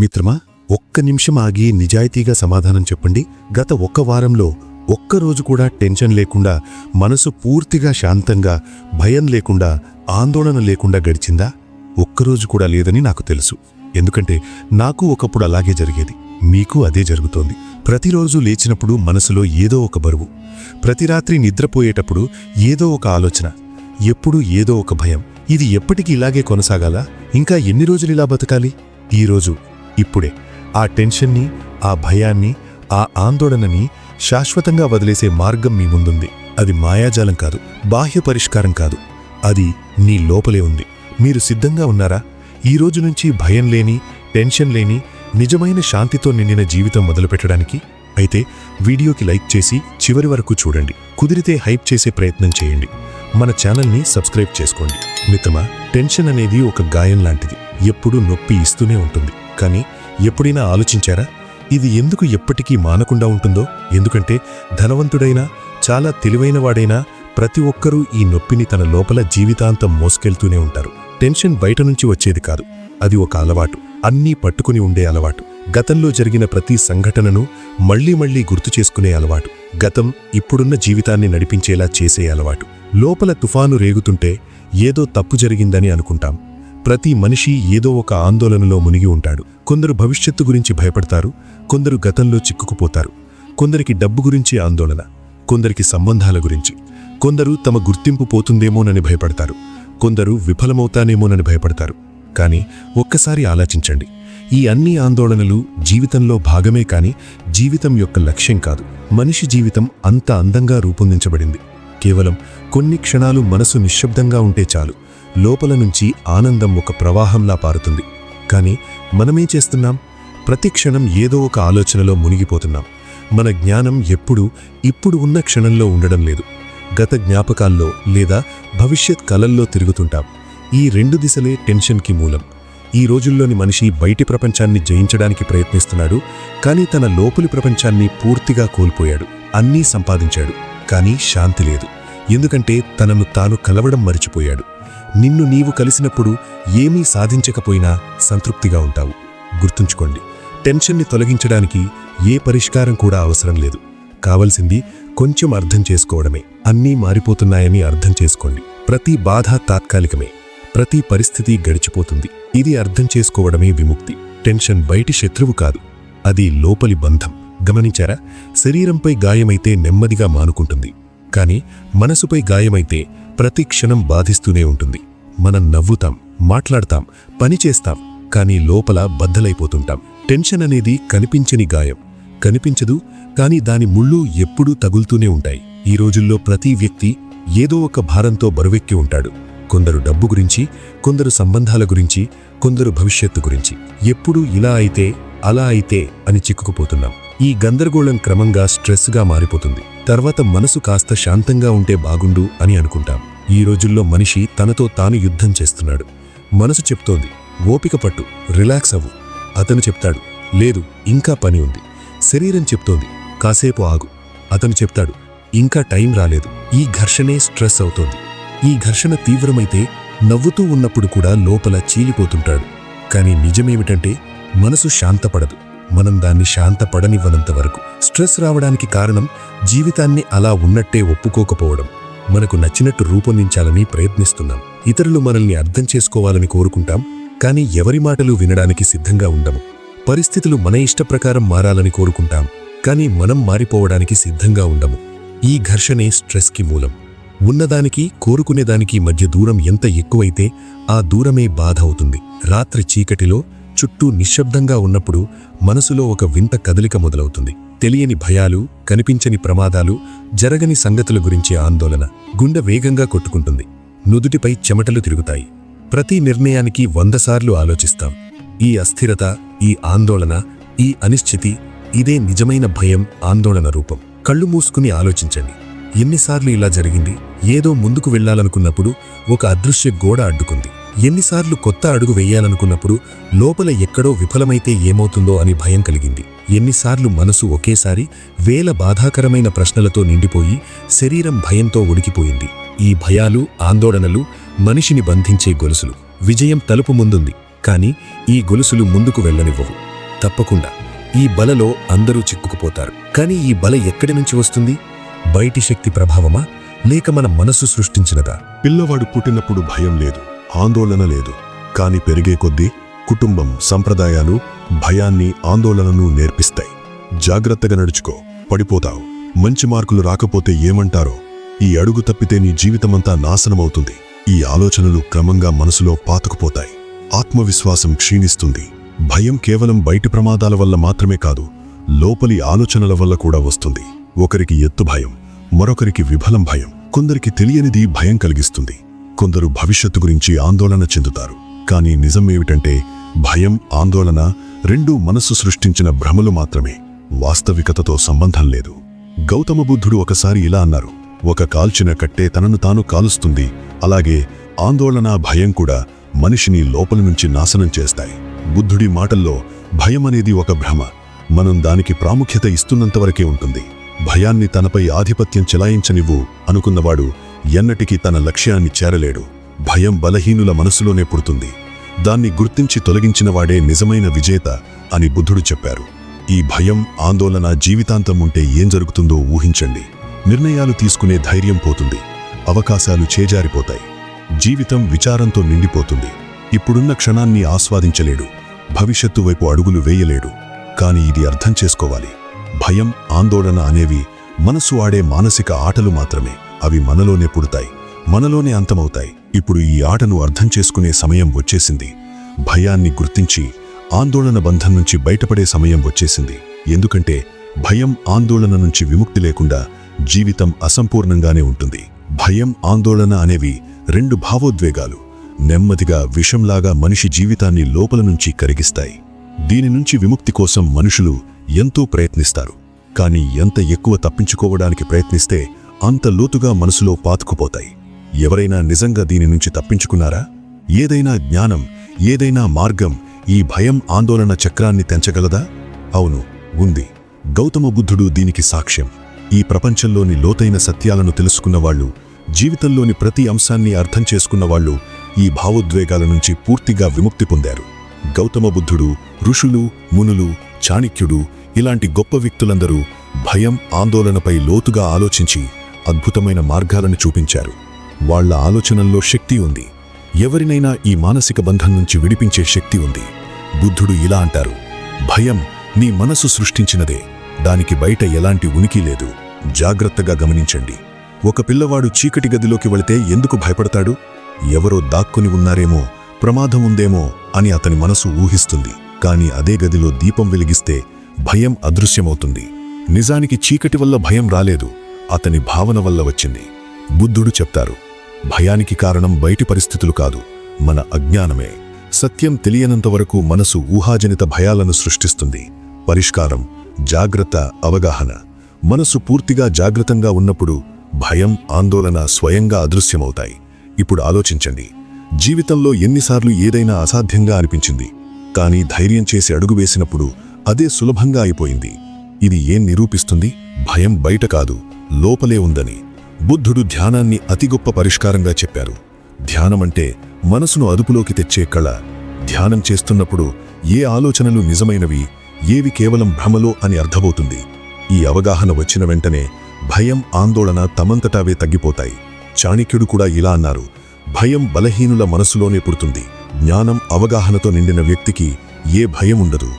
మిత్రమా ఒక్క నిమిషం ఆగి నిజాయితీగా సమాధానం చెప్పండి. గత ఒక్క వారంలో ఒక్కరోజు కూడా టెన్షన్ లేకుండా మనసు పూర్తిగా శాంతంగా భయం లేకుండా ఆందోళన లేకుండా గడిచిందా? ఒక్కరోజు కూడా లేదని నాకు తెలుసు. ఎందుకంటే నాకు ఒకప్పుడు అలాగే జరిగేది. మీకు అదే జరుగుతోంది. ప్రతిరోజు లేచినప్పుడు మనసులో ఏదో ఒక బరువు. ప్రతి రాత్రి నిద్రపోయేటప్పుడు ఏదో ఒక ఆలోచన. ఎప్పుడు ఏదో ఒక భయం. ఇది ఎప్పటికీ ఇలాగే కొనసాగాలా? ఇంకా ఎన్ని రోజులు ఇలా బతకాలి? ఈరోజు ఇప్పుడే. ఆ టెన్షన్ని ఆ భయాన్ని ఆ ఆందోళనని శాశ్వతంగా వదిలేసే మార్గం మీ ముందుంది. అది మాయాజాలం కాదు బాహ్య పరిష్కారం కాదు. అది నీ లోపలే ఉంది. మీరు సిద్ధంగా ఉన్నారా? ఈ రోజు నుంచి భయం లేని టెన్షన్ లేని నిజమైన శాంతితో నిండిన జీవితం మొదలుపెట్టడానికి? అయితే వీడియోకి లైక్ చేసి చివరి వరకు చూడండి. కుదిరితే హైప్ చేసే ప్రయత్నం చేయండి. మన ఛానల్ని సబ్స్క్రైబ్ చేసుకోండి. మిత్రమా టెన్షన్ అనేది ఒక గాయం లాంటిది. ఎప్పుడూ నొప్పి ఇస్తూనే ఉంటుంది. కానీ ఎప్పుడైనా ఆలోచించారా? ఇది ఎందుకు ఎప్పటికీ మానకుండా ఉంటుందో? ఎందుకంటే ధనవంతుడైనా చాలా తెలివైనవాడైనా ప్రతి ఒక్కరూ ఈ నొప్పిని తన లోపల జీవితాంతం మోసుకెళ్తూనే ఉంటారు. టెన్షన్ బయట నుంచి వచ్చేది కాదు. అది ఒక అలవాటు. అన్నీ పట్టుకుని ఉండే అలవాటు. గతంలో జరిగిన ప్రతి సంఘటనను మళ్ళీ మళ్ళీ గుర్తు చేసుకునే అలవాటు. గతం ఇప్పుడున్న జీవితాన్ని నడిపించేలా చేసే అలవాటు. లోపల తుఫాను రేగుతుంటే ఏదో తప్పు జరిగిందని అనుకుంటాం. ప్రతి మనిషి ఏదో ఒక ఆందోళనలో మునిగి ఉంటాడు. కొందరు భవిష్యత్తు గురించి భయపడతారు. కొందరు గతంలో చిక్కుకుపోతారు. కొందరికి డబ్బు గురించి ఆందోళన. కొందరికి సంబంధాల గురించి. కొందరు తమ గుర్తింపు పోతుందేమోనని భయపడతారు. కొందరు విఫలమవుతానేమోనని భయపడతారు. కానీ ఒక్కసారి ఆలోచించండి. ఈ అన్ని ఆందోళనలు జీవితంలో భాగమే కాని జీవితం యొక్క లక్ష్యం కాదు. మనిషి జీవితం అంత అందంగా రూపొందించబడింది. కేవలం కొన్ని క్షణాలు మనసు నిశ్శబ్దంగా ఉంటే చాలు. లోపల నుంచి ఆనందం ఒక ప్రవాహంలా పారుతుంది. కానీ మనమేం చేస్తున్నాం? ప్రతి క్షణం ఏదో ఒక ఆలోచనలో మునిగిపోతున్నాం. మన జ్ఞానం ఎప్పుడూ ఇప్పుడు ఉన్న క్షణంలో ఉండడం లేదు. గత జ్ఞాపకాల్లో లేదా భవిష్యత్ కలల్లో తిరుగుతుంటాం. ఈ రెండు దిశలే టెన్షన్కి మూలం. ఈ రోజుల్లోని మనిషి బయటి ప్రపంచాన్ని జయించడానికి ప్రయత్నిస్తున్నాడు. కానీ తన లోపలి ప్రపంచాన్ని పూర్తిగా కోల్పోయాడు. అన్నీ సంపాదించాడు. కానీ శాంతి లేదు. ఎందుకంటే తనను తాను కలవడం మరిచిపోయాడు. నిన్ను నీవు కలిసినప్పుడు ఏమీ సాధించకపోయినా సంతృప్తిగా ఉంటావు. గుర్తుంచుకోండి టెన్షన్ని తొలగించడానికి ఏ పరిష్కారం కూడా అవసరం లేదు. కావలసింది కొంచెం అర్థం చేసుకోవడమే. అన్నీ మారిపోతున్నాయని అర్థం చేసుకోండి. ప్రతి బాధ తాత్కాలికమే. ప్రతి పరిస్థితి గడిచిపోతుంది. ఇది అర్థం చేసుకోవడమే విముక్తి. టెన్షన్ బయటి శత్రువు కాదు. అది లోపలి బంధం. గమనించారా? శరీరంపై గాయమైతే నెమ్మదిగా మానుకుంటుంది. కానీ మనసుపై గాయమైతే ప్రతి క్షణం బాధిస్తూనే ఉంటుంది. మనం నవ్వుతాం మాట్లాడతాం పని చేస్తాం కానీ లోపల బద్దలైపోతుంటాం. టెన్షన్ అనేది కనిపించని గాయం. కనిపించదు కానీ దాని ముళ్ళు ఎప్పుడూ తగులుతూనే ఉంటాయి. ఈ రోజుల్లో ప్రతి వ్యక్తి ఏదో ఒక భారంతో బరువెక్కి ఉంటాడు. కొందరు డబ్బు గురించి కొందరు సంబంధాల గురించి కొందరు భవిష్యత్తు గురించి. ఎప్పుడూ ఇలా అయితే అలా అయితే అని చిక్కుకుపోతున్నాం. ఈ గందరగోళం క్రమంగా స్ట్రెస్గా మారిపోతుంది. తర్వాత మనసు కాస్త శాంతంగా ఉంటే బాగుండు అని అనుకుంటాం. ఈ రోజుల్లో మనిషి తనతో తాను యుద్ధం చేస్తున్నాడు. మనసు చెప్తోంది ఓపిక పట్టు రిలాక్స్ అవ్వు. అతను చెప్తాడు లేదు ఇంకా పని ఉంది. శరీరం చెప్తోంది కాసేపు ఆగు. అతను చెప్తాడు ఇంకా టైం రాలేదు. ఈ ఘర్షణే స్ట్రెస్ అవుతోంది. ఈ ఘర్షణ తీవ్రమైతే నవ్వుతూ ఉన్నప్పుడు కూడా లోపల చీలిపోతుంటాడు. కానీ నిజమేమిటంటే మనసు శాంతపడదు. మనం దాన్ని శాంతపడనివ్వనంత వరకు. స్ట్రెస్ రావడానికి కారణం జీవితాన్ని అలా ఉన్నట్టే ఒప్పుకోకపోవడం. మనకు నచ్చినట్టు రూపొందించాలని ప్రయత్నిస్తున్నాం. ఇతరులు మనల్ని అర్థం చేసుకోవాలని కోరుకుంటాం. కానీ ఎవరి మాటలు వినడానికి సిద్ధంగా ఉండము. పరిస్థితులు మన ఇష్టప్రకారం మారాలని కోరుకుంటాం. కానీ మనం మారిపోవడానికి సిద్ధంగా ఉండము. ఈ ఘర్షణే స్ట్రెస్కి మూలం. ఉన్నదానికి కోరుకునేదానికి మధ్య దూరం ఎంత ఎక్కువైతే ఆ దూరమే బాధ అవుతుంది. రాత్రి చీకటిలో చుట్టూ నిశ్శబ్దంగా ఉన్నప్పుడు మనసులో ఒక వింత కదలిక మొదలవుతుంది. తెలియని భయాలు కనిపించని ప్రమాదాలు జరగని సంగతుల గురించి ఆందోళన గుండె వేగంగా కొట్టుకుంటుంది. నుదుటిపై చెమటలు తిరుగుతాయి. ప్రతి నిర్ణయానికి వందసార్లు ఆలోచిస్తాం. ఈ అస్థిరత ఈ ఆందోళన ఈ అనిశ్చితి ఇదే నిజమైన భయం ఆందోళన రూపం. కళ్ళు మూసుకుని ఆలోచించండి. ఎన్నిసార్లు ఇలా జరిగింది? ఏదో ముందుకు వెళ్ళాలనుకున్నప్పుడు ఒక అదృశ్య గోడ అడ్డుకుంది. ఎన్నిసార్లు కొత్త అడుగు వేయాలనుకున్నప్పుడు లోపల ఎక్కడో విఫలమైతే ఏమవుతుందో అని భయం కలిగింది. ఎన్నిసార్లు మనసు ఒకేసారి వేల బాధాకరమైన ప్రశ్నలతో నిండిపోయి శరీరం భయంతో ఉడికిపోయింది. ఈ భయాలు ఆందోళనలు మనిషిని బంధించే గొలుసులు. విజయం తలుపు ముందుంది కాని ఈ గొలుసులు ముందుకు వెళ్ళనివ్వవు. తప్పకుండా ఈ బలలో అందరూ చిక్కుకుపోతారు. కానీ ఈ బల ఎక్కడి నుంచి వస్తుంది? బయటి శక్తి ప్రభావమా? లేక మన మనసు సృష్టించినదా? పిల్లవాడు పుట్టినప్పుడు భయం లేదు. ఆందోళన లేదు. కాని పెరిగే కొద్దీ కుటుంబం సంప్రదాయాలు భయాన్ని ఆందోళనను నేర్పిస్తాయి. జాగ్రత్తగా నడుచుకో. పడిపోతావు. మంచి మార్కులు రాకపోతే ఏమంటారో? ఈ అడుగు తప్పితే నీ జీవితమంతా నాశనమవుతుంది. ఈ ఆలోచనలు క్రమంగా మనసులో పాతుకుపోతాయి. ఆత్మవిశ్వాసం క్షీణిస్తుంది. భయం కేవలం బయటి ప్రమాదాల వల్ల మాత్రమే కాదు లోపలి ఆలోచనల వల్ల కూడా వస్తుంది. ఒకరికి ఎత్తు భయం మరొకరికి విఫలం భయం కొందరికి తెలియనిది భయం కలిగిస్తుంది. కొందరు భవిష్యత్తు గురించి ఆందోళన చెందుతారు. కానీ నిజమేమిటంటే భయం ఆందోళన రెండూ మనస్సు సృష్టించిన భ్రమలు మాత్రమే. వాస్తవికతతో సంబంధం లేదు. గౌతమ బుద్ధుడు ఒకసారి ఇలా అన్నారు. ఒక కాల్చిన కట్టే తనను తాను కాలుస్తుంది. అలాగే ఆందోళన భయం కూడా మనిషిని లోపల నుంచి నాశనం చేస్తాయి. బుద్ధుడి మాటల్లో భయం అనేది ఒక భ్రమ. మనం దానికి ప్రాముఖ్యత ఇస్తున్నంతవరకే ఉంటుంది. భయాన్ని తనపై ఆధిపత్యం చెలాయించనివ్వు అనుకున్నవాడు ఎన్నటికీ తన లక్ష్యాన్ని చేరలేడు. భయం బలహీనుల మనసులోనే పుడుతుంది. దాన్ని గుర్తించి తొలగించినవాడే నిజమైన విజేత అని బుద్ధుడు చెప్పారు. ఈ భయం ఆందోళన జీవితాంతం ఉంటే ఏం జరుగుతుందో ఊహించండి. నిర్ణయాలు తీసుకునే ధైర్యం పోతుంది. అవకాశాలు చేజారిపోతాయి. జీవితం విచారంతో నిండిపోతుంది. ఇప్పుడున్న క్షణాన్ని ఆస్వాదించలేడు. భవిష్యత్తు వైపు అడుగులు వేయలేడు. కాని ఇది అర్థం చేసుకోవాలి. భయం ఆందోళన అనేవి మనసు ఆడే మానసిక ఆటలు మాత్రమే. అవి మనలోనే పుడతాయి మనలోనే అంతమవుతాయి. ఇప్పుడు ఈ ఆటను అర్థం చేసుకునే సమయం వచ్చేసింది. భయాన్ని గుర్తించి ఆందోళన బంధం నుంచి బయటపడే సమయం వచ్చేసింది. ఎందుకంటే భయం ఆందోళన నుంచి విముక్తి లేకుండా జీవితం అసంపూర్ణంగానే ఉంటుంది. భయం ఆందోళన అనేవి రెండు భావోద్వేగాలు. నెమ్మదిగా విషంలాగా మనిషి జీవితాన్ని లోపల నుంచి కరిగిస్తాయి. దీని నుంచి విముక్తి కోసం మనుషులు ఎంతో ప్రయత్నిస్తారు. కానీ ఎంత ఎక్కువ తప్పించుకోవడానికి ప్రయత్నిస్తే అంత లోతుగా మనసులో పాతుకుపోతాయి. ఎవరైనా నిజంగా దీని నుంచి తప్పించుకున్నారా? ఏదైనా జ్ఞానం ఏదైనా మార్గం ఈ భయం ఆందోళన చక్రాన్ని తెంచగలదా? అవును ఉంది. గౌతమ బుద్ధుడు దీనికి సాక్ష్యం. ఈ ప్రపంచంలోని లోతైన సత్యాలను తెలుసుకున్నవాళ్ళు జీవితంలోని ప్రతి అంశాన్ని అర్థం చేసుకున్నవాళ్ళు ఈ భావోద్వేగాల నుంచి పూర్తిగా విముక్తి పొందారు. గౌతమ బుద్ధుడు ఋషులు మునులు చాణిక్యుడు ఇలాంటి గొప్ప వ్యక్తులందరూ భయం ఆందోళనపై లోతుగా ఆలోచించి అద్భుతమైన మార్గాలను చూపించారు. వాళ్ళ ఆలోచనల్లో శక్తి ఉంది. ఎవరినైనా ఈ మానసిక బంధం నుంచి విడిపించే శక్తి ఉంది. బుద్ధుడు ఇలా అంటారు భయం నీ మనసు సృష్టించినదే. దానికి బయట ఎలాంటి ఉనికి లేదు. జాగ్రత్తగా గమనించండి. ఒక పిల్లవాడు చీకటి గదిలోకి వెళితే ఎందుకు భయపడతాడు? ఎవరో దాక్కుని ఉన్నారేమో ప్రమాదం ఉందేమో అని అతని మనసు ఊహిస్తుంది. కాని అదే గదిలో దీపం వెలిగిస్తే భయం అదృశ్యమవుతుంది. నిజానికి చీకటి వల్ల భయం రాలేదు. అతని భావన వల్ల వచ్చింది. బుద్ధుడు చెప్తారు భయానికి కారణం బయటి పరిస్థితులు కాదు మన అజ్ఞానమే. సత్యం తెలియనంతవరకు మనసు ఊహాజనిత భయాలను సృష్టిస్తుంది. పరిష్కారం జాగ్రత్త అవగాహన. మనసు పూర్తిగా జాగ్రత్తంగా ఉన్నప్పుడు భయం ఆందోళన స్వయంగా అదృశ్యమవుతాయి. ఇప్పుడు ఆలోచించండి. జీవితంలో ఎన్నిసార్లు ఏదైనా అసాధ్యంగా అనిపించింది. కానీ ధైర్యం చేసి అడుగు వేసినప్పుడు అదే సులభంగా అయిపోయింది. ఇది ఏం నిరూపిస్తుంది? భయం బయట కాదు. లోపలే ఉందని బుద్ధుడు ధ్యానాన్ని అతి గొప్ప పరిష్కారంగా చెప్పారు. ధ్యానమంటే మనసును అదుపులోకి తెచ్చే కళ. ధ్యానం చేస్తున్నప్పుడు ఏ ఆలోచనలు నిజమైనవి ఏవి కేవలం భ్రమలో అని అర్థమవుతుంది. ఈ అవగాహన వచ్చిన వెంటనే భయం ఆందోళన తమంతటావే తగ్గిపోతాయి. చాణిక్యుడు కూడా ఇలా అన్నారు. భయం బలహీనుల మనసులోనే పుడుతుంది. జ్ఞానం అవగాహనతో నిండిన వ్యక్తికి ఏ భయం ఉండదు.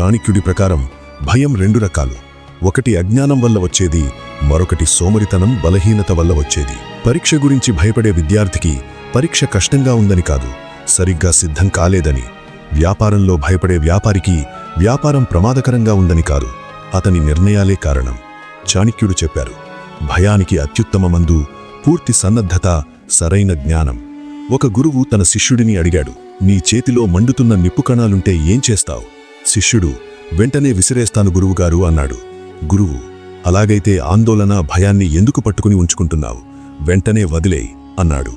చాణిక్యుడి ప్రకారం భయం రెండు రకాలు. ఒకటి అజ్ఞానం వల్ల వచ్చేది మరొకటి సోమరితనం బలహీనత వల్ల వచ్చేది. పరీక్ష గురించి భయపడే విద్యార్థికి పరీక్ష కష్టంగా ఉందని కాదు సరిగ్గా సిద్ధం కాలేదని. వ్యాపారంలో భయపడే వ్యాపారికి వ్యాపారం ప్రమాదకరంగా ఉందని కాదు అతని నిర్ణయాలే కారణం. చాణిక్యుడు చెప్పారు భయానికి అత్యుత్తమ మందు పూర్తి సన్నద్ధత సరైన జ్ఞానం. ఒక గురువు తన శిష్యుడిని అడిగాడు నీ చేతిలో మండుతున్న నిప్పు కణాలుంటే ఏం చేస్తావు? శిష్యుడు వెంటనే విసిరేస్తాను గురువుగారు అన్నాడు. గురువు అలాగైతే ఆందోళన భయాన్ని ఎందుకు పట్టుకుని ఉంచుకుంటున్నావు? వెంటనే వదిలే అన్నాడు.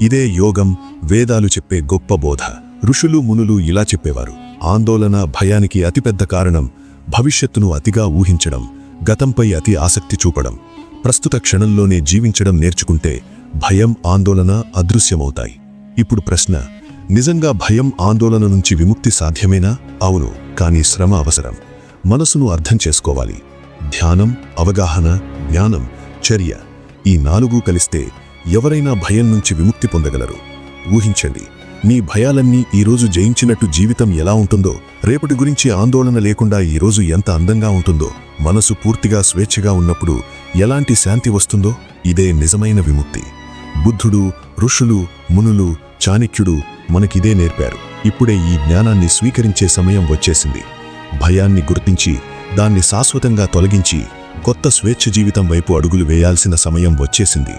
ఇదే యోగం వేదాలు చెప్పే గొప్ప బోధ. ఋషులు మునులు ఇలా చెప్పేవారు. ఆందోళన భయానికి అతిపెద్ద కారణం భవిష్యత్తును అతిగా ఊహించడం గతంపై అతి ఆసక్తి చూపడం. ప్రస్తుత క్షణంలోనే జీవించడం నేర్చుకుంటే భయం ఆందోళన అదృశ్యమవుతాయి. ఇప్పుడు ప్రశ్న నిజంగా భయం ఆందోళన నుంచి విముక్తి సాధ్యమేనా? అవును కానీ శ్రమ అవసరం. మనసును అర్థం చేసుకోవాలి. ధ్యానం అవగాహన జ్ఞానం చర్య ఈ నాలుగు కలిస్తే ఎవరైనా భయం నుంచి విముక్తి పొందగలరు. ఊహించండి మీ భయాలన్నీ ఈరోజు జయించినట్టు జీవితం ఎలా ఉంటుందో రేపటి గురించి ఆందోళన లేకుండా ఈరోజు ఎంత అందంగా ఉంటుందో మనసు పూర్తిగా స్వేచ్ఛగా ఉన్నప్పుడు ఎలాంటి శాంతి వస్తుందో ఇదే నిజమైన విముక్తి. బుద్ధుడు ఋషులు మునులు చాణక్యుడు మనకిదే నేర్పారు. ఇప్పుడే ఈ జ్ఞానాన్ని స్వీకరించే సమయం వచ్చేసింది. భయాన్ని గుర్తించి దాన్ని శాశ్వతంగా తొలగించి కొత్త స్వేచ్ఛ జీవితం వైపు అడుగులు వేయాల్సిన సమయం వచ్చేసింది.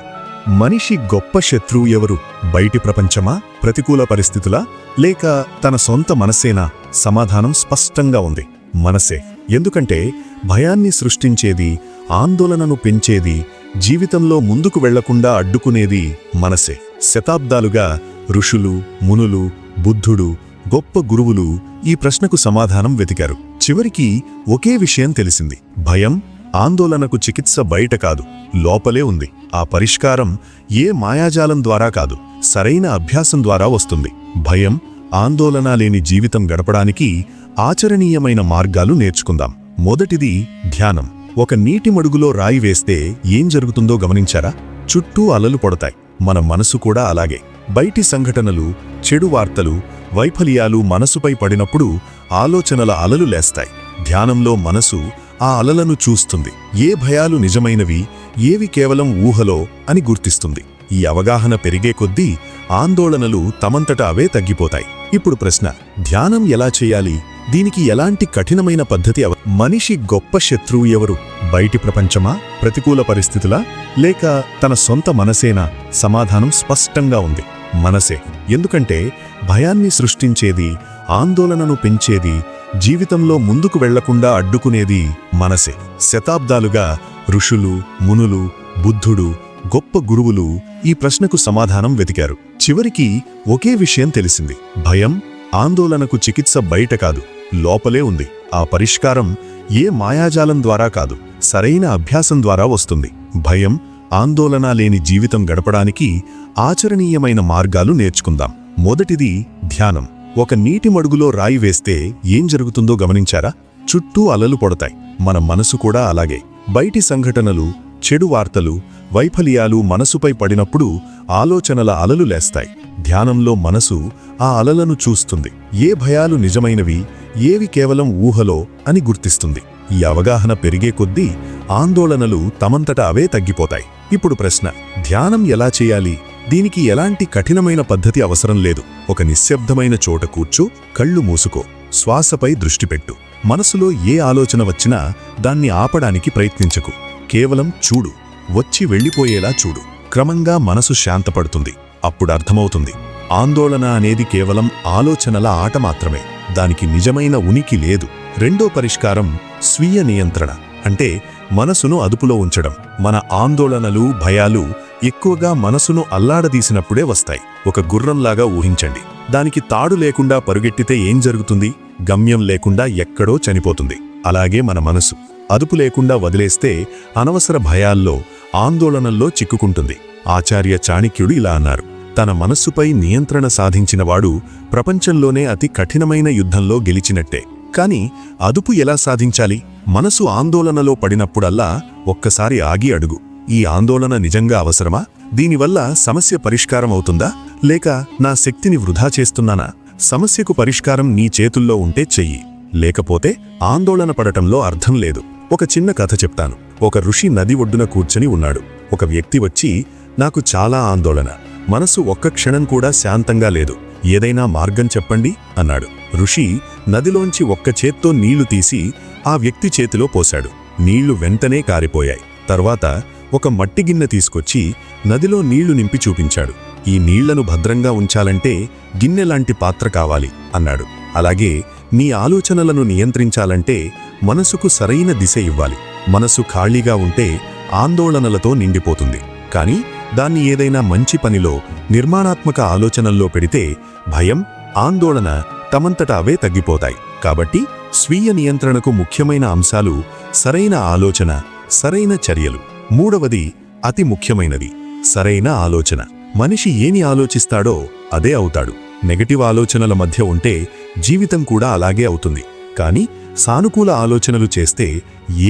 మనిషి గొప్ప శత్రువు ఎవరు? బయటి ప్రపంచమా? ప్రతికూల పరిస్థితులా? లేక తన సొంత మనసేనా సమాధానం స్పష్టంగా ఉంది. మనసే. ఎందుకంటే భయాన్ని సృష్టించేది ఆందోళనను పెంచేది జీవితంలో ముందుకు వెళ్ళకుండా అడ్డుకునేది మనసే. శతాబ్దాలుగా ఋషులు మునులు బుద్ధుడు గొప్ప గురువులు ఈ ప్రశ్నకు సమాధానం వెతికారు. చివరికి ఒకే విషయం తెలిసింది. భయం ఆందోళనకు చికిత్స బయట కాదు. లోపలే ఉంది. ఆ పరిష్కారం ఏ మాయాజాలం ద్వారా కాదు. సరైన అభ్యాసం ద్వారా వస్తుంది. భయం ఆందోళన లేని జీవితం గడపడానికి ఆచరణీయమైన మార్గాలు నేర్చుకుందాం. మొదటిది ధ్యానం. ఒక నీటి మడుగులో రాయి వేస్తే ఏం జరుగుతుందో గమనించారా? చుట్టూ అలలు పడతాయి. మన మనసు కూడా అలాగే. బయటి సంఘటనలు చెడు వార్తలు వైఫల్యాలు మనసుపై పడినప్పుడు ఆలోచనల అలలు లేస్తాయి. ధ్యానంలో మనసు ఆ అలలను చూస్తుంది. ఏ భయాలు నిజమైనవి ఏవి కేవలం ఊహలో అని గుర్తిస్తుంది. ఈ అవగాహన పెరిగే కొద్దీ ఆందోళనలు తమంతట అవే తగ్గిపోతాయి. ఇప్పుడు ప్రశ్న ధ్యానం ఎలా చేయాలి? దీనికి ఎలాంటి కఠినమైన పద్ధతి అవ మనిషి గొప్ప శత్రువు ఎవరు? బయటి ప్రపంచమా? ప్రతికూల పరిస్థితులా? లేక తన సొంత మనసేనా? సమాధానం స్పష్టంగా ఉంది. మనసే. ఎందుకంటే భయాన్ని సృష్టించేది ఆందోళనను పెంచేది జీవితంలో ముందుకు వెళ్ళకుండా అడ్డుకునేది మనసే. శతాబ్దాలుగా ఋషులు మునులు బుద్ధుడు గొప్ప గురువులు ఈ ప్రశ్నకు సమాధానం వెతికారు. చివరికి ఒకే విషయం తెలిసింది. భయం ఆందోళనకు చికిత్స బయట కాదు లోపలే ఉంది. ఆ పరిష్కారం ఏ మాయాజాలం ద్వారా కాదు సరైన అభ్యాసం ద్వారా వస్తుంది. భయం ఆందోళన లేని జీవితం గడపడానికి ఆచరణీయమైన మార్గాలు నేర్చుకుందాం. మొదటిది ధ్యానం. ఒక నీటి మడుగులో రాయి వేస్తే ఏం జరుగుతుందో గమనించారా? చుట్టూ అలలు పొడతాయి. మన మనసు కూడా అలాగే. బయటి సంఘటనలు చెడు వార్తలు వైఫల్యాలు మనసుపై పడినప్పుడు ఆలోచనల అలలు లేస్తాయి. ధ్యానంలో మనసు ఆ అలలను చూస్తుంది. ఏ భయాలు నిజమైనవి ఏవి కేవలం ఊహలో అని గుర్తిస్తుంది. ఈ అవగాహన పెరిగే కొద్దీ ఆందోళనలు తమంతట అవే తగ్గిపోతాయి. ఇప్పుడు ప్రశ్న ధ్యానం ఎలా చేయాలి? దీనికి ఎలాంటి కఠినమైన పద్ధతి అవసరం లేదు. ఒక నిశ్శబ్దమైన చోట కూర్చో కళ్ళు మూసుకో శ్వాసపై దృష్టి పెట్టు. మనసులో ఏ ఆలోచన వచ్చినా దాన్ని ఆపడానికి ప్రయత్నించకు. కేవలం చూడు వచ్చి వెళ్ళిపోయేలా చూడు. క్రమంగా మనసు శాంతపడుతుంది. అప్పుడు అర్థమవుతుంది. ఆందోళన అనేది కేవలం ఆలోచనల ఆట మాత్రమే. దానికి నిజమైన ఉనికి లేదు. రెండో పరిష్కారం స్వీయ నియంత్రణ. అంటే మనసును అదుపులో ఉంచడం. మన ఆందోళనలు భయాలు ఎక్కువగా మనసును అల్లాడదీసినప్పుడే వస్తాయి. ఒక గుర్రంలాగా ఊహించండి. దానికి తాడు లేకుండా పరుగెట్టితే ఏం జరుగుతుంది? గమ్యం లేకుండా ఎక్కడో చనిపోతుంది. అలాగే మన మనసు. అదుపు లేకుండా వదిలేస్తే అనవసర భయాల్లో ఆందోళనల్లో చిక్కుకుంటుంది. ఆచార్య చాణిక్యుడు ఇలా అన్నారు. తన మనస్సుపై నియంత్రణ సాధించినవాడు ప్రపంచంలోనే అతి కఠినమైన యుద్ధంలో గెలిచినట్టే. కాని అదుపు ఎలా సాధించాలి? మనసు ఆందోళనలో పడినప్పుడల్లా ఒక్కసారి ఆగి అడుగు. ఈ ఆందోళన నిజంగా అవసరమా? దీనివల్ల సమస్య పరిష్కారం అవుతుందా? లేక నా శక్తిని వృధా చేస్తున్నానా? సమస్యకు పరిష్కారం నీ చేతుల్లో ఉంటే చెయ్యి. లేకపోతే ఆందోళన పడటంలో అర్థం లేదు. ఒక చిన్న కథ చెప్తాను. ఒక ఋషి నది ఒడ్డున కూర్చొని ఉన్నాడు. ఒక వ్యక్తి వచ్చి నాకు చాలా ఆందోళన. మనసు ఒక్క క్షణం కూడా శాంతంగా లేదు. ఏదైనా మార్గం చెప్పండి అన్నాడు. ఋషి నదిలోంచి ఒక్క చేత్తో నీళ్ళు తీసి ఆ వ్యక్తి చేతిలో పోశాడు. నీళ్ళు వెంటనే కారిపోయాయి. తర్వాత ఒక మట్టి గిన్నె తీసుకొచ్చి నదిలో నీళ్ళు నింపి చూపించాడు. ఈ నీళ్ళను భద్రంగా ఉంచాలంటే గిన్నెలాంటి పాత్ర కావాలి అన్నాడు. అలాగే నీ ఆలోచనలను నియంత్రించాలంటే మనసుకు సరైన దిశ ఇవ్వాలి. మనసు ఖాళీగా ఉంటే ఆందోళనలతో నిండిపోతుంది. కానీ దాన్ని ఏదైనా మంచి పనిలో నిర్మాణాత్మక ఆలోచనల్లో పెడితే భయం ఆందోళన తమంతట అవే తగ్గిపోతాయి. కాబట్టి స్వీయ నియంత్రణకు ముఖ్యమైన అంశాలు సరైన ఆలోచన సరైన చర్యలు. మూడవది అతి ముఖ్యమైనది సరైన ఆలోచన. మనిషి ఏమి ఆలోచిస్తాడో అదే అవుతాడు. నెగటివ్ ఆలోచనల మధ్య ఉంటే జీవితం కూడా అలాగే అవుతుంది. కాని సానుకూల ఆలోచనలు చేస్తే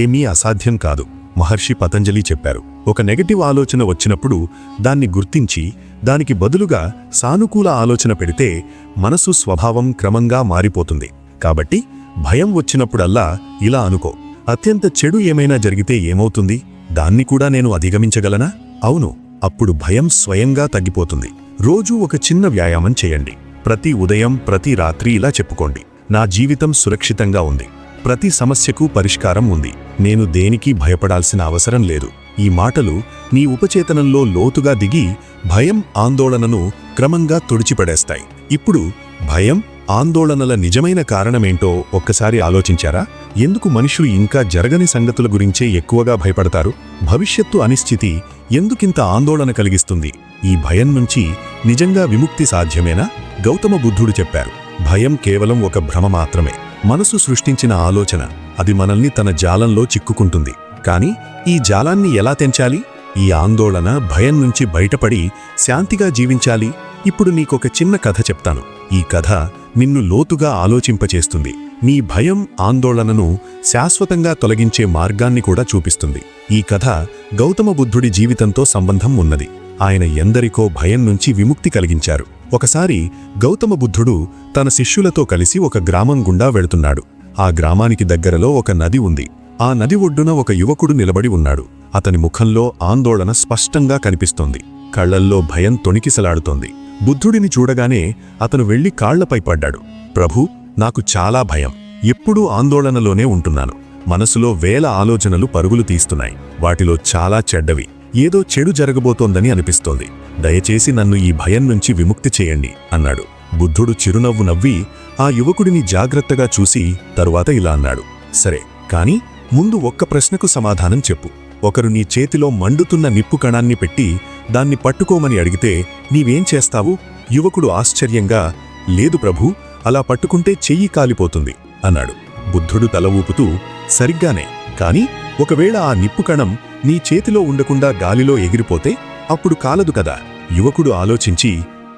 ఏమీ అసాధ్యం కాదు. మహర్షి పతంజలి చెప్పారు. ఒక నెగటివ్ ఆలోచన వచ్చినప్పుడు దాన్ని గుర్తించి దానికి బదులుగా సానుకూల ఆలోచన పెడితే మనసు స్వభావం క్రమంగా మారిపోతుంది. కాబట్టి భయం వచ్చినప్పుడల్లా ఇలా అనుకో. అత్యంత చెడు ఏమైనా జరిగితే ఏమవుతుంది? దాన్ని కూడా నేను అధిగమించగలనా? అవును. అప్పుడు భయం స్వయంగా తగ్గిపోతుంది. రోజూ ఒక చిన్న వ్యాయామం చేయండి. ప్రతి ఉదయం ప్రతి రాత్రి ఇలా చెప్పుకోండి. నా జీవితం సురక్షితంగా ఉంది. ప్రతి సమస్యకు పరిష్కారం ఉంది. నేను దేనికి భయపడాల్సిన అవసరం లేదు. ఈ మాటలు నీ ఉపచేతనంలో లోతుగా దిగి భయం ఆందోళనను క్రమంగా తుడిచిపడేస్తాయి. ఇప్పుడు భయం ఆందోళనల నిజమైన కారణమేంటో ఒక్కసారి ఆలోచించారా? ఎందుకు మనుషులు ఇంకా జరగని సంగతుల గురించే ఎక్కువగా భయపడతారు? భవిష్యత్తు అనిశ్చితి ఎందుకింత ఆందోళన కలిగిస్తుంది? ఈ భయం నుంచి నిజంగా విముక్తి సాధ్యమేనా? గౌతమ బుద్ధుడు చెప్పారు. భయం కేవలం ఒక భ్రమ మాత్రమే. మనసు సృష్టించిన ఆలోచన అది మనల్ని తన జాలంలో చిక్కుకుంటుంది. కాని ఈ జాలాన్ని ఎలా తెంచాలి? ఈ ఆందోళన భయం నుంచి బయటపడి శాంతిగా జీవించాలి? ఇప్పుడు నీకొక చిన్న కథ చెప్తాను. ఈ కథ నిన్ను లోతుగా ఆలోచింపచేస్తుంది. నీ భయం ఆందోళనను శాశ్వతంగా తొలగించే మార్గాన్ని కూడా చూపిస్తుంది. ఈ కథ గౌతమ బుద్ధుడి జీవితంతో సంబంధం ఉన్నది. ఆయన ఎందరికో భయం నుంచి విముక్తి కలిగించారు. ఒకసారి గౌతమ బుద్ధుడు తన శిష్యులతో కలిసి ఒక గ్రామం గుండా వెళుతున్నాడు. ఆ గ్రామానికి దగ్గరలో ఒక నది ఉంది. ఆ నది ఒడ్డున ఒక యువకుడు నిలబడి ఉన్నాడు. అతని ముఖంలో ఆందోళన స్పష్టంగా కనిపిస్తోంది. కళ్ళల్లో భయం తొణికిసలాడుతోంది. బుద్ధుడిని చూడగానే అతను వెళ్ళి కాళ్ళపై పడ్డాడు. ప్రభు నాకు చాలా భయం. ఎప్పుడూ ఆందోళనలోనే ఉంటున్నాను. మనసులో వేల ఆలోచనలు పరుగులు తీస్తున్నాయి. వాటిలో చాలా చెడ్డవి. ఏదో చెడు జరగబోతోందని అనిపిస్తోంది. దయచేసి నన్ను ఈ భయం నుంచి విముక్తి చేయండి అన్నాడు. బుద్ధుడు చిరునవ్వు నవ్వి ఆ యువకుడిని జాగ్రత్తగా చూసి తరువాత ఇలా అన్నాడు. సరే కాని ముందు ఒక్క ప్రశ్నకు సమాధానం చెప్పు. ఒకరు నీ చేతిలో మండుతున్న నిప్పు కణాన్ని పెట్టి దాన్ని పట్టుకోమని అడిగితే నీవేం చేస్తావు? యువకుడు ఆశ్చర్యంగా లేదు ప్రభూ అలా పట్టుకుంటే చెయ్యి కాలిపోతుంది అన్నాడు. బుద్ధుడు తల ఊపుతూ సరిగ్గానే కాని ఒకవేళ ఆ నిప్పు కణం నీ చేతిలో ఉండకుండా గాలిలో ఎగిరిపోతే అప్పుడు కాలదు కదా. యువకుడు ఆలోచించి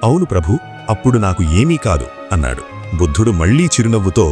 అవును ప్రభు అప్పుడు నాకు ఏమీ కాదు అన్నాడు. బుద్ధుడు మళ్ళీ చిరునవ్వుతో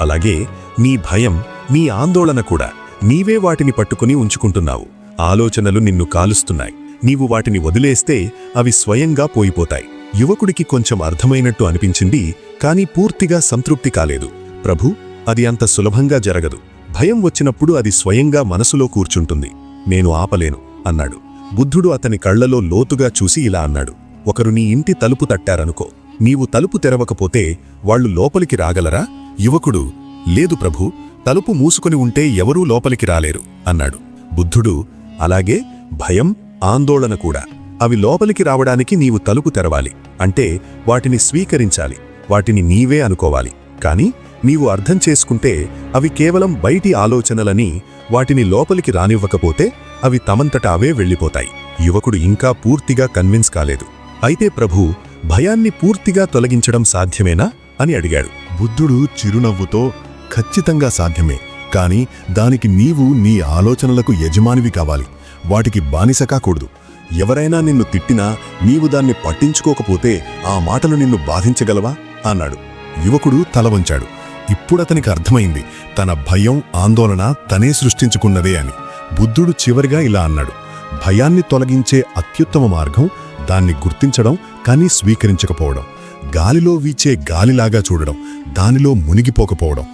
అలాగే నీ భయం నీ ఆందోళన కూడా నీవే వాటిని పట్టుకుని ఉంచుకుంటున్నావు. ఆలోచనలు నిన్ను కాలుస్తున్నాయి. నీవు వాటిని వదిలేస్తే అవి స్వయంగా పోయిపోతాయి. యువకుడికి కొంచెం అర్థమైనట్టు అనిపించింది కాని పూర్తిగా సంతృప్తి కాలేదు. ప్రభు అది అంత సులభంగా జరగదు. భయం వచ్చినప్పుడు అది స్వయంగా మనసులో కూర్చుంటుంది. నేను ఆపలేను అన్నాడు. బుద్ధుడు అతని కళ్ళలో లోతుగా చూసి ఇలా అన్నాడు. ఒకరు నీ ఇంటి తలుపు తట్టారనుకో. నీవు తలుపు తెరవకపోతే వాళ్ళు లోపలికి రాగలరా? యువకుడు లేదు ప్రభు తలుపు మూసుకొని ఉంటే ఎవరూ లోపలికి రాలేరు అన్నాడు. బుద్ధుడు అలాగే భయం ఆందోళన కూడా. అవి లోపలికి రావడానికి నీవు తలుపు తెరవాలి. అంటే వాటిని స్వీకరించాలి. వాటిని నీవే అనుకోవాలి. కాని నీవు అర్థం చేసుకుంటే అవి కేవలం బయటి ఆలోచనలని వాటిని లోపలికి రానివ్వకపోతే అవి తమంతట అవే వెళ్ళిపోతాయి. యువకుడు ఇంకా పూర్తిగా కన్విన్స్ కాలేదు. అయితే ప్రభు భయాన్ని పూర్తిగా తొలగించడం సాధ్యమేనా? అని అడిగాడు. బుద్ధుడు చిరునవ్వుతో ఖచ్చితంగా సాధ్యమే. కాని దానికి నీవు నీ ఆలోచనలకు యజమానివి కావాలి. వాటికి బానిస కాకూడదు. ఎవరైనా నిన్ను తిట్టినా నీవు దాన్ని పట్టించుకోకపోతే ఆ మాటలు నిన్ను బాధించగలవా? అన్నాడు. యువకుడు తల వంచాడు ఇప్పుడతనికి అర్థమైంది. తన భయం ఆందోళన తనే సృష్టించుకున్నదే అని. బుద్ధుడు చివరిగా ఇలా అన్నాడు. భయాన్ని తొలగించే అత్యుత్తమ మార్గం దాన్ని గుర్తించడం కానీ స్వీకరించకపోవడం. గాలిలో వీచే గాలిలాగా చూడడం దానిలో మునిగిపోకపోవడం.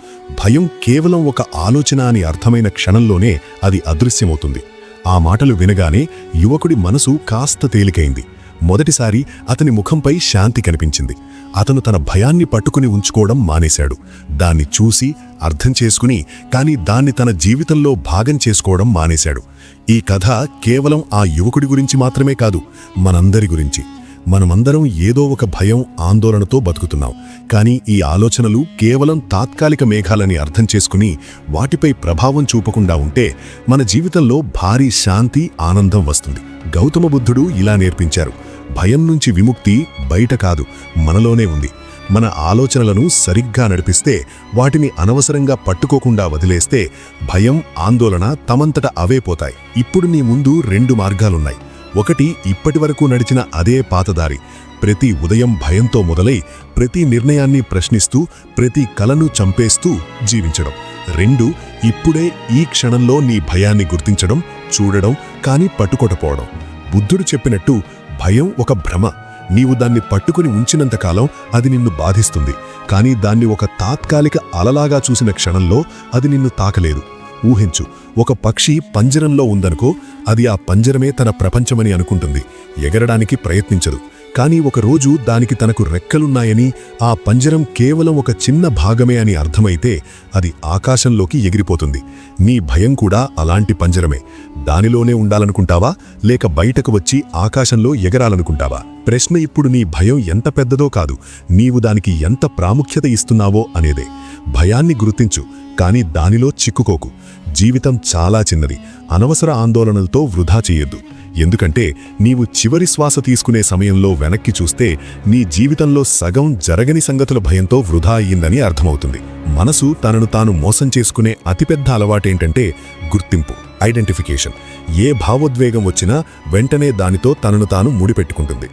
భయం కేవలం ఒక ఆలోచన అని అర్థమైన క్షణంలోనే అది అదృశ్యమవుతుంది. ఆ మాటలు వినగానే యువకుడి మనసు కాస్త తేలికైంది. మొదటిసారి అతని ముఖంపై శాంతి కనిపించింది. అతను తన భయాన్ని పట్టుకుని ఉంచుకోవడం మానేశాడు. దాన్ని చూసి అర్థం చేసుకుని కాని దాన్ని తన జీవితంలో భాగం చేసుకోవడం మానేశాడు. ఈ కథ కేవలం ఆ యువకుడి గురించి మాత్రమే కాదు మనందరి గురించి. మనమందరం ఏదో ఒక భయం ఆందోళనతో బతుకుతున్నాం. కానీ ఈ ఆలోచనలు కేవలం తాత్కాలిక మేఘాలని అర్థం చేసుకుని వాటిపై ప్రభావం చూపకుండా ఉంటే మన జీవితంలో భారీ శాంతి ఆనందం వస్తుంది. గౌతమ బుద్ధుడు ఇలా నేర్పించారు. భయం నుంచి విముక్తి బయట కాదు మనలోనే ఉంది. మన ఆలోచనలను సరిగ్గా నడిపిస్తే వాటిని అనవసరంగా పట్టుకోకుండా వదిలేస్తే భయం ఆందోళన తమంతట అవే పోతాయి. ఇప్పుడు నీ ముందు రెండు మార్గాలున్నాయి. ఒకటి ఇప్పటివరకు నడిచిన అదే పాతదారి. ప్రతి ఉదయం భయంతో మొదలై ప్రతి నిర్ణయాన్ని ప్రశ్నిస్తూ ప్రతి కలను చంపేస్తూ జీవించడం. రెండు ఇప్పుడే ఈ క్షణంలో నీ భయాన్ని గుర్తించడం చూడడం కాని పట్టుకోటపోవడం బుద్ధుడు చెప్పినట్టు భయం ఒక భ్రమ. నీవు దాన్ని పట్టుకుని ఉంచినంతకాలం అది నిన్ను బాధిస్తుంది. కానీ దాన్ని ఒక తాత్కాలిక అలలాగా చూసిన క్షణంలో అది నిన్ను తాకలేదు. ఊహించు ఒక పక్షి పంజరంలో ఉందనుకో అది ఆ పంజరమే తన ప్రపంచమని అనుకుంటుంది. ఎగరడానికి ప్రయత్నించదు. కానీ ఒక రోజు దానికి తనకు రెక్కలున్నాయని ఆ పంజరం కేవలం ఒక చిన్న భాగమే అని అర్థమైతే అది ఆకాశంలోకి ఎగిరిపోతుంది. నీ భయం కూడా అలాంటి పంజరమే. దానిలోనే ఉండాలనుకుంటావా? లేక బయటకు వచ్చి ఆకాశంలో ఎగరాలనుకుంటావా? ప్రశ్న ఇప్పుడు నీ భయం ఎంత పెద్దదో కాదు. నీవు దానికి ఎంత ప్రాముఖ్యత ఇస్తున్నావో అనేదే. భయాన్ని గుర్తించు కానీ దానిలో చిక్కుకోకు. జీవితం చాలా చిన్నది. అనవసర ఆందోళనలతో వృధా చేయొద్దు. ఎందుకంటే నీవు చివరి శ్వాస తీసుకునే సమయంలో వెనక్కి చూస్తే నీ జీవితంలో సగం జరగని సంగతుల భయంతో వృధా అయ్యిందని అర్థమవుతుంది. మనసు తనను తాను మోసం చేసుకునే అతిపెద్ద అలవాటేంటంటే గుర్తింపు ఐడెంటిఫికేషన్. ఏ భావోద్వేగం వచ్చినా వెంటనే దానితో తనను తాను ముడిపెట్టుకుంటుంది.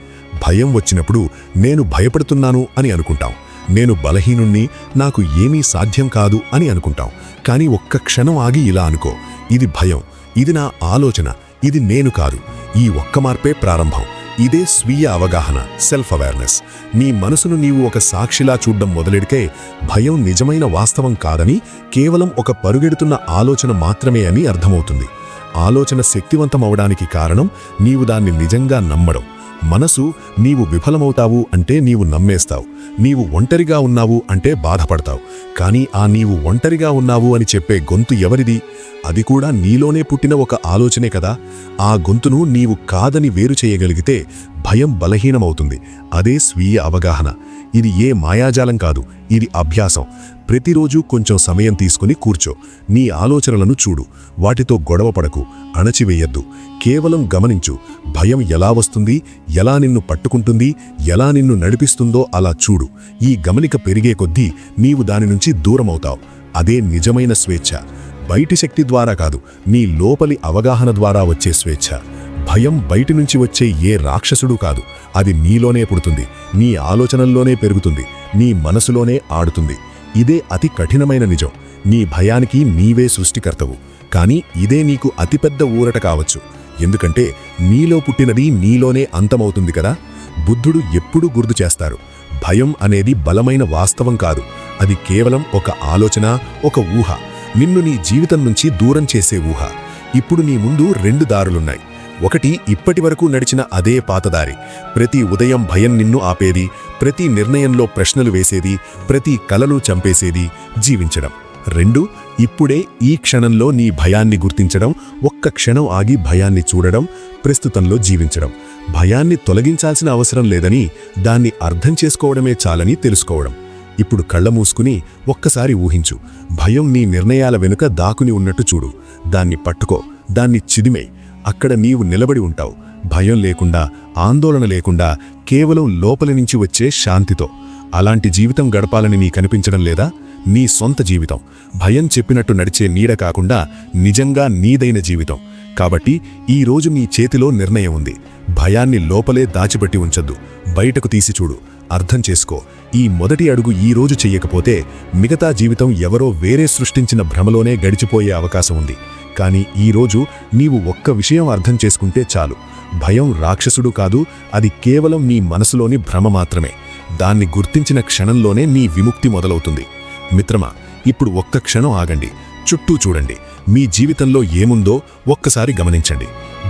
భయం వచ్చినప్పుడు నేను భయపడుతున్నాను అని అనుకుంటాం. నేను బలహీనుణ్ణి నాకు ఏమీ సాధ్యం కాదు అని అనుకుంటాం. కానీ ఒక్క క్షణం ఆగి ఇలా అనుకో. ఇది భయం ఇది నా ఆలోచన ఇది నేను కాదు. ఈ ఒక్క మార్పే ప్రారంభం. ఇదే స్వీయ అవగాహన సెల్ఫ్ అవేర్నెస్ నీ మనసును నీవు ఒక సాక్షిలా చూడ్డం మొదలెడితే భయం నిజమైన వాస్తవం కాదని కేవలం ఒక పరుగెడుతున్న ఆలోచన మాత్రమే అని అర్థమవుతుంది. ఆలోచన శక్తివంతమవడానికి కారణం నీవు దాన్ని నిజంగా నమ్మడం. మనసు నీవు విఫలమవుతావు అంటే నీవు నమ్మేస్తావు. నీవు ఒంటరిగా ఉన్నావు అంటే బాధపడతావు. కానీ ఆ నీవు ఒంటరిగా ఉన్నావు అని చెప్పే గొంతు ఎవరిది? అది కూడా నీలోనే పుట్టిన ఒక ఆలోచనే కదా. ఆ గొంతును నీవు కాదని వేరు చేయగలిగితే భయం బలహీనమవుతుంది. అదే స్వీయ అవగాహన. ఇది ఏ మాయాజాలం కాదు ఇది అభ్యాసం. ప్రతిరోజు కొంచెం సమయం తీసుకుని కూర్చో. నీ ఆలోచనలను చూడు. వాటితో గొడవపడకు అణచివేయద్దు. కేవలం గమనించు భయం ఎలా వస్తుంది ఎలా నిన్ను పట్టుకుంటుంది ఎలా నిన్ను నడిపిస్తుందో అలా చూడు. ఈ గమనిక పెరిగే కొద్దీ నీవు దాని నుంచి దూరమవుతావు. అదే నిజమైన స్వేచ్ఛ. బయటి శక్తి ద్వారా కాదు నీ లోపలి అవగాహన ద్వారా వచ్చే స్వేచ్ఛ. భయం బయటి నుంచి వచ్చే ఏ రాక్షసుడు కాదు. అది నీలోనే పుడుతుంది. నీ ఆలోచనల్లోనే పెరుగుతుంది. నీ మనసులోనే ఆడుతుంది. ఇదే అతి కఠినమైన నిజం. నీ భయానికి నీవే సృష్టికర్తవు. కానీ ఇదే నీకు అతిపెద్ద ఊరట కావచ్చు. ఎందుకంటే నీలో పుట్టినది నీలోనే అంతమవుతుంది కదా? బుద్ధుడు ఎప్పుడూ గుర్తు చేస్తారు. భయం అనేది బలమైన వాస్తవం కాదు. అది కేవలం ఒక ఆలోచన ఒక ఊహ. నిన్ను నీ జీవితం నుంచి దూరం చేసే ఊహ. ఇప్పుడు నీ ముందు రెండు దారులున్నాయి. ఒకటి ఇప్పటివరకు నడిచిన అదే పాతదారి. ప్రతి ఉదయం భయం నిన్ను ఆపేది ప్రతి నిర్ణయంలో ప్రశ్నలు వేసేది ప్రతి కలలు చంపేసేది జీవించడం. రెండు ఇప్పుడే ఈ క్షణంలో నీ భయాన్ని గుర్తించడం ఒక్క క్షణం ఆగి భయాన్ని చూడడం ప్రస్తుతంలో జీవించడం. భయాన్ని తొలగించాల్సిన అవసరం లేదని దాన్ని అర్థం చేసుకోవడమే చాలని తెలుసుకోవడం. ఇప్పుడు కళ్ళ మూసుకుని ఒక్కసారి ఊహించు. భయం నీ నిర్ణయాల వెనుక దాకుని ఉన్నట్టు చూడు. దాన్ని పట్టుకో. దాన్ని చిదిమే. అక్కడ నీవు నిలబడి ఉంటావు. భయం లేకుండా ఆందోళన లేకుండా కేవలం లోపలి నుంచి వచ్చే శాంతితో. అలాంటి జీవితం గడపాలని నీ కనిపించడం లేదా? నీ సొంత జీవితం. భయం చెప్పినట్టు నడిచే నీడ కాకుండా నిజంగా నీదైన జీవితం. కాబట్టి ఈ రోజు నీ చేతిలో నిర్ణయం ఉంది. భయాన్ని లోపలే దాచిపెట్టి ఉంచద్దు. బయటకు తీసి చూడు. అర్థం చేసుకో. ఈ మొదటి అడుగు ఈ రోజు చెయ్యకపోతే మిగతా జీవితం ఎవరో వేరే సృష్టించిన భ్రమలోనే గడిచిపోయే అవకాశం ఉంది. కానీ ఈ రోజు నీవు ఒక్క విషయం అర్థం చేసుకుంటే చాలు. భయం రాక్షసుడు కాదు అది కేవలం నీ మనసులోని భ్రమ మాత్రమే. దాన్ని గుర్తించిన క్షణంలోనే నీ విముక్తి మొదలవుతుంది. మిత్రమా ఇప్పుడు ఒక్క క్షణం ఆగండి. చుట్టూ చూడండి. మీ జీవితంలో ఏముందో ఒక్కసారి గమనించండి.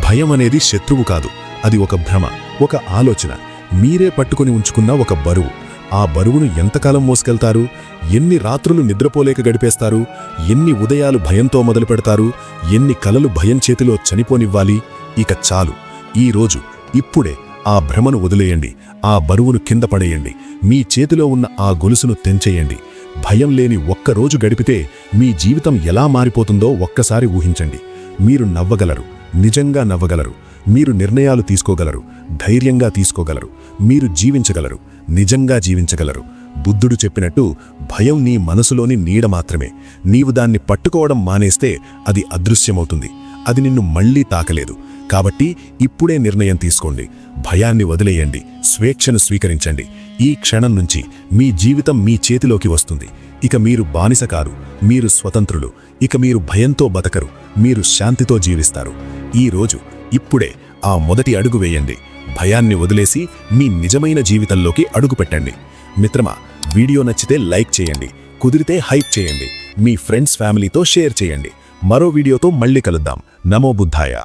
భయం అనేది శత్రువు కాదు అది ఒక భ్రమ ఒక ఆలోచన. మీరే పట్టుకొని ఉంచుకున్న ఒక బరువు. ఆ బరువును ఎంతకాలం మోసుకెళ్తారు? ఎన్ని రాత్రులు నిద్రపోలేక గడిపేస్తారు? ఎన్ని ఉదయాలు భయంతో మొదలు పెడతారు? ఎన్ని కలలు భయం చేతిలో చనిపోనివ్వాలి? ఇక చాలు. ఈ రోజు ఇప్పుడే ఆ భ్రమను వదిలేయండి. ఆ బరువును కింద పడేయండి. మీ చేతిలో ఉన్న ఆ గొలుసును తెంచేయండి. భయం లేని ఒక్క రోజు గడిపితే మీ జీవితం ఎలా మారిపోతుందో ఒక్కసారి ఊహించండి. మీరు నవ్వగలరు. నిజంగా నవ్వగలరు. మీరు నిర్ణయాలు తీసుకోగలరు ధైర్యంగా తీసుకోగలరు మీరు జీవించగలరు నిజంగా జీవించగలరు. బుద్ధుడు చెప్పినట్టు భయం నీ మనసులోని నీడ మాత్రమే. నీవు దాన్ని పట్టుకోవడం మానేస్తే అది అదృశ్యమవుతుంది. అది నిన్ను మళ్ళీ తాకలేదు. కాబట్టి ఇప్పుడే నిర్ణయం తీసుకోండి. భయాన్ని వదిలేయండి. స్వేచ్ఛను స్వీకరించండి. ఈ క్షణం నుంచి మీ జీవితం మీ చేతిలోకి వస్తుంది. ఇక మీరు బానిస కారు మీరు స్వతంత్రులు. ఇక మీరు భయంతో బతకరు మీరు శాంతితో జీవిస్తారు. ఈ రోజు ఇప్పుడే ఆ మొదటి అడుగు వేయండి. భయాన్ని వదిలేసి మీ నిజమైన జీవితంలోకి అడుగుపెట్టండి మిత్రమా వీడియో నచ్చితే లైక్ చేయండి. కుదిరితే హైప్ చేయండి. మీ ఫ్రెండ్స్ ఫ్యామిలీతో షేర్ చేయండి. మరో వీడియోతో మళ్ళీ కలుద్దాం. నమో బుద్ధాయ.